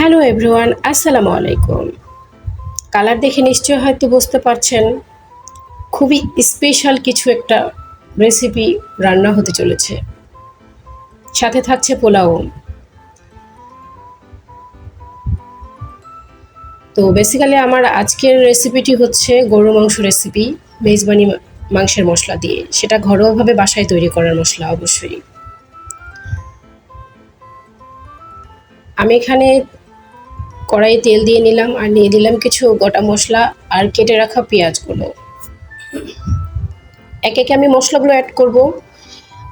Hello everyone, আসসালামু আলাইকুম। Colour দেখে নিশ্চয়ই হয়তো বুঝতে পারছেন, খুবই স্পেশাল কিছু একটা রেসিপি রান্না হতে চলেছে। সাথে থাকছে পোলাও। তো বেসিক্যালি আমার আজকের রেসিপিটি হচ্ছে গরু মাংস রেসিপি মেজবানি মাংসের মশলা দিয়ে। সেটা ঘরোয়াভাবে বাসায় তৈরি করার মশলা, অবশ্যই। আমি এখানে কড়াইয়ে তেল দিয়ে নিলাম আর নিয়ে দিলাম কিছু গোটা মশলা আর কেটে রাখা পেঁয়াজগুলো। এক একে আমি মশলাগুলো অ্যাড করব।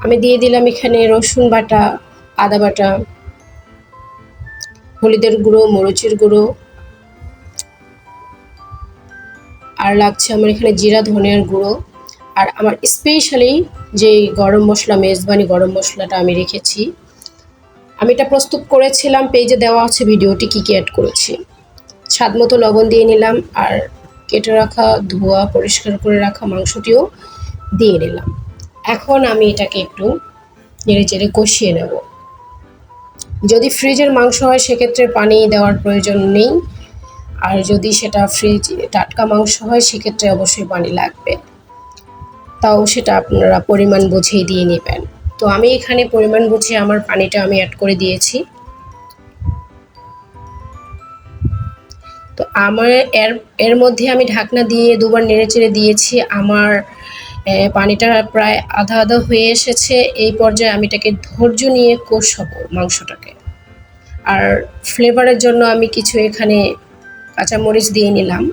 আমি দিয়ে দিলাম এখানে রসুন বাটা, আদা বাটা, হলুদের গুঁড়ো, মরিচের গুঁড়ো। আর লাগছে আমার এখানে জিরা, ধনিয়ার গুঁড়ো। আর আমার স্পেশালি যে গরম মশলা, মেজবানি গরম মশলাটা আমি রেখেছি আমি এটা প্রস্তুত করেছিলাম, পেজে দেওয়া আছে ভিডিওটি, কী কী অ্যাড করেছি। স্বাদ মতো লবণ দিয়ে নিলাম আর কেটে রাখা ধোয়া, পরিষ্কার করে রাখা মাংসটিও দিয়ে নিলাম। এখন আমি এটাকে একটু নেড়ে চেড়ে কষিয়ে নেব। যদি ফ্রিজের মাংস হয়, সেক্ষেত্রে পানি দেওয়ার প্রয়োজন নেই। আর যদি সেটা ফ্রিজ, টাটকা মাংস হয়, সেক্ষেত্রে অবশ্যই পানি লাগবে। তাও সেটা আপনারা পরিমাণ বুঝেই দিয়ে নেবেন। তো আমি এখানে পরিমাণ বুঝে আমার পানিটা আমি অ্যাড করে দিয়েছি। তো আমার এর এর মধ্যে আমি ঢাকনা দিয়ে দুবার নেড়েচেড়ে দিয়েছি। আমার পানিটা প্রায় আধা আধা হয়ে এসেছে। এই পর্যায়ে আমি এটাকে ধৈর্য নিয়ে কষাবো মাংসটাকে। আর ফ্লেভারের জন্য আমি কিছু এখানে কাঁচামরিচ দিয়ে নিলাম।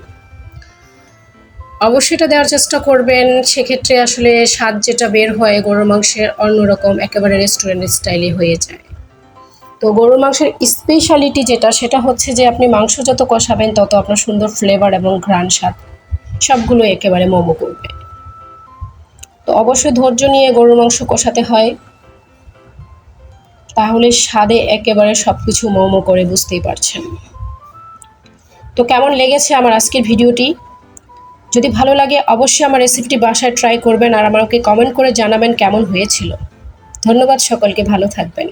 অবশ্যই এটা দেওয়ার চেষ্টা করবেন। সেক্ষেত্রে আসলে স্বাদ যেটা বের হয় গরুর মাংসের অন্যরকম একেবারে রেস্টুরেন্ট স্টাইলে হয়ে যায়। তো গরুর মাংসের স্পেশালিটি যেটা, সেটা হচ্ছে যে আপনি মাংস যত কষাবেন, তত আপনার সুন্দর ফ্লেভার এবং ঘ্রাণ স্বাদ সবগুলো একেবারে মোমো করবে। তো অবশ্যই ধৈর্য নিয়ে গরুর মাংস কষাতে হয়। তাহলে স্বাদে একেবারে সব কিছু মোমো করে বুঝতেই পারছেন। তো কেমন লেগেছে আমার আজকের ভিডিওটি? যদি ভালো লাগে, অবশ্যই আমার রেসিপিটি বাসায় ট্রাই করবেন আর আমাকে কমেন্ট করে জানাবেন কেমন হয়েছিল। ধন্যবাদ সকলকে, ভালো থাকবেন।